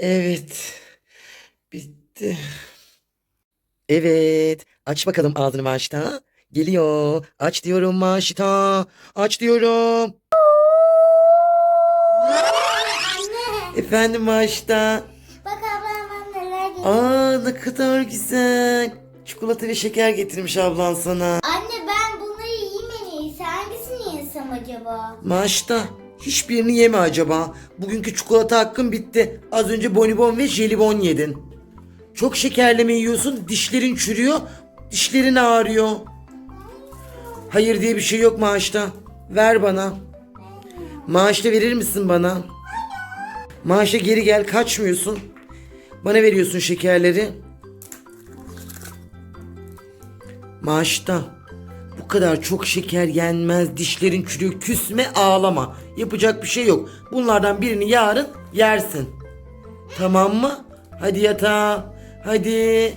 Evet. Bitti. Evet. Aç bakalım ağzını Maşta. Geliyor. Aç diyorum Maşta. Aç diyorum. Anne. Efendim Maşta. Bak ablam neler getirdi. Aa ne kadar güzel. Çikolata ve şeker getirmiş ablan sana. Anne ben bunları yiyeyim en iyisi. Hangisini yesem acaba? Maşta. Hiçbirini yeme acaba. Bugünkü çikolata hakkın bitti. Az önce bonibon ve jelibon yedin. Çok şekerleme yiyorsun. Dişlerin çürüyor. Dişlerin ağrıyor. Hayır diye bir şey yok maaşta. Ver bana. Maaşta verir misin bana? Maaşa geri gel kaçmıyorsun. Bana veriyorsun şekerleri. Maaşta. Bu kadar çok şeker yenmez. Dişlerin çürüyor. Küsme ağlama. Yapacak bir şey yok. Bunlardan birini yarın yersin. Tamam mı? Hadi yatağa. Hadi.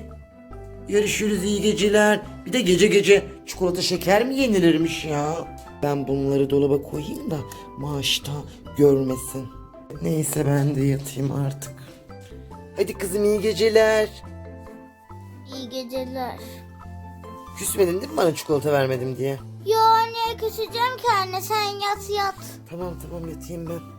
Görüşürüz iyi geceler. Bir de gece gece çikolata şeker mi yenilirmiş ya? Ben bunları dolaba koyayım da maaşta görmesin. Neyse ben de yatayım artık. Hadi kızım iyi geceler. İyi geceler. Küsmedin değil mi bana çikolata vermedim diye? Yo anne küseceğim ki anne sen yat yat. Tamam tamam yatayım ben.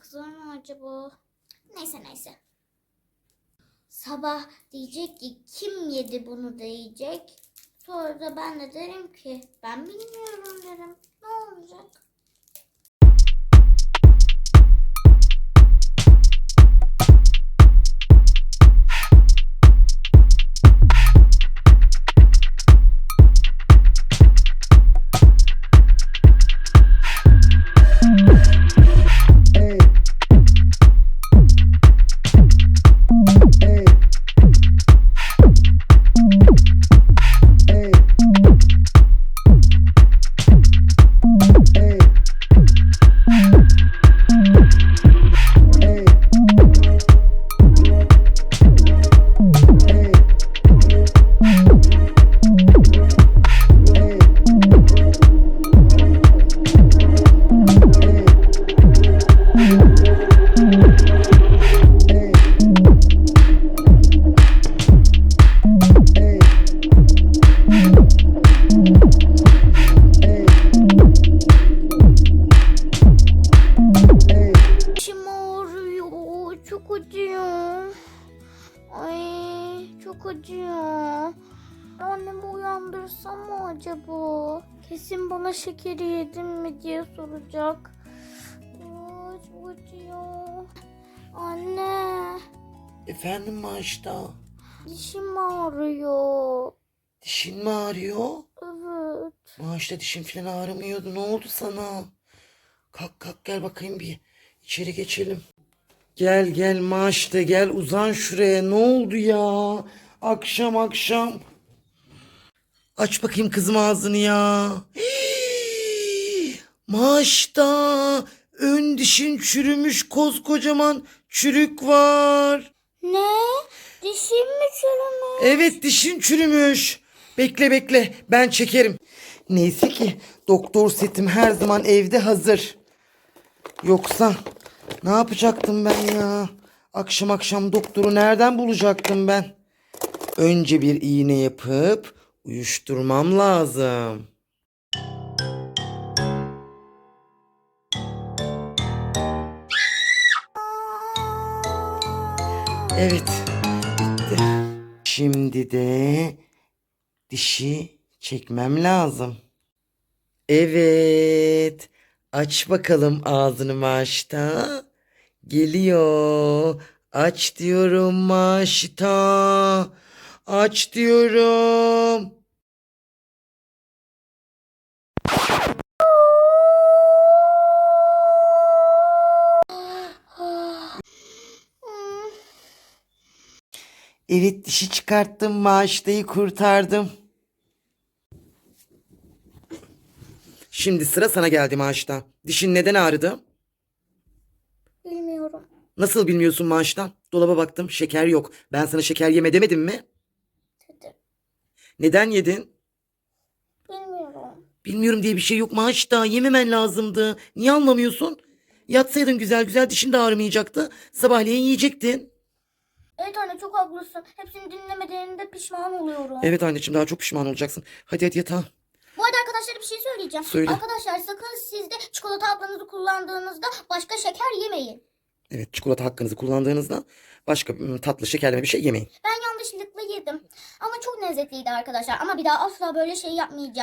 Kızar mı acaba? Neyse neyse. Sabah diyecek ki kim yedi bunu diyecek. Sonra da ben de derim ki ben bilmiyorum derim. Acıyor. Annemi uyandırsam mı acaba? Kesin bana şekeri yedin mi diye soracak. Aa, çok acıyor. Anne Efendim maaşta. dişim ağrıyor. Dişin mi ağrıyor? Evet. Maaşta dişin falan ağrımıyordu. Ne oldu sana? Kalk kalk gel bakayım bir. İçeri geçelim. Gel gel maaşta gel uzan şuraya. Ne oldu ya? Akşam akşam. Aç bakayım kızım ağzını ya. Hii! Maaşta ön dişin çürümüş koskocaman çürük var. Ne? Dişim mi çürümüş? Evet dişin çürümüş. Bekle bekle ben çekerim. Neyse ki doktor setim her zaman evde hazır. Yoksa ne yapacaktım ben ya? Akşam akşam doktoru nereden bulacaktım ben? Önce bir iğne yapıp uyuşturmam lazım. Evet. Bitti. Şimdi de dişi çekmem lazım. Evet. Aç bakalım ağzını Maşta. Geliyor. Aç diyorum Maşta. Aç diyorum. Evet dişi çıkarttım Maşta'yı kurtardım. Şimdi sıra sana geldi Maşta. Dişin neden ağrıdı? Bilmiyorum. Nasıl bilmiyorsun Maşta? Dolaba baktım şeker yok. Ben sana şeker yeme demedim mi? Neden yedin? Bilmiyorum. Bilmiyorum diye bir şey yok Maşta. Yememen lazımdı. Niye anlamıyorsun? Yatsaydın güzel güzel dişin de ağrımayacaktı. Sabahleyin yiyecektin. Evet anne çok haklısın. Hepsini dinlemediğinde pişman oluyorum. Evet anneciğim daha çok pişman olacaksın. Hadi hadi yatağa. Bu arada arkadaşlara bir şey söyleyeceğim. Söyle. Arkadaşlar sakın siz de çikolata haplarınızı kullandığınızda başka şeker yemeyin. Evet çikolata hakkınızı kullandığınızda başka ım, tatlı şekerleme bir şey yemeyin. Ben. Ama çok lezzetliydi arkadaşlar. Ama bir daha asla böyle şey yapmayacağım.